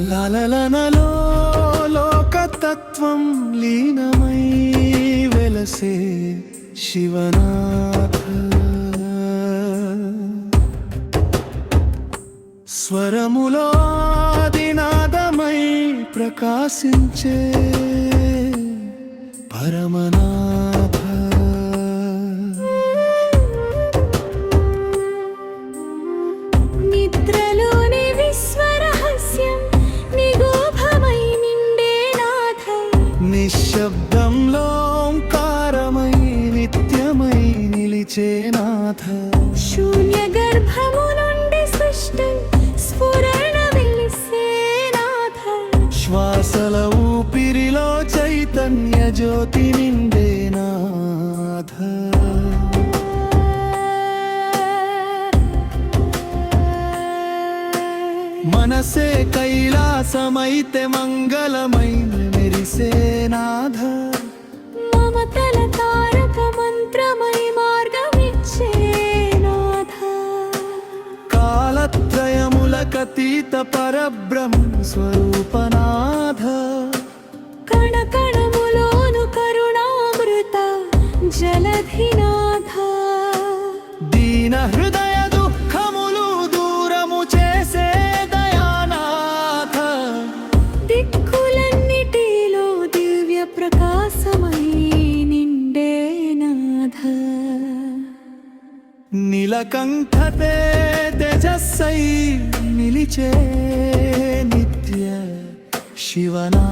లలలనలో లోకతత్వం లీనమై వెలసే శివనాథ. స్వరములో దినాదమై ప్రకాశించే పరమనాథ. నిద్రలు నిలిచే నాథ. శూన్య గర్భము నుండి సృష్టి స్ఫురణ వెలిసే నాథ. శ్వాసల ఊపిరిలో చైతన్య జ్యోతి నిండే నాథ. మనసే కైలాసమైతే మంగళమైన మెరిసే నాథ. కాలత్రయములకతీత పరబ్రహ్మ స్వరూపనాథ కణ కణములోను కరుణామృత జలధినా నీలకంఠతే తేజస్సై నిలిచే నిత్య శివనా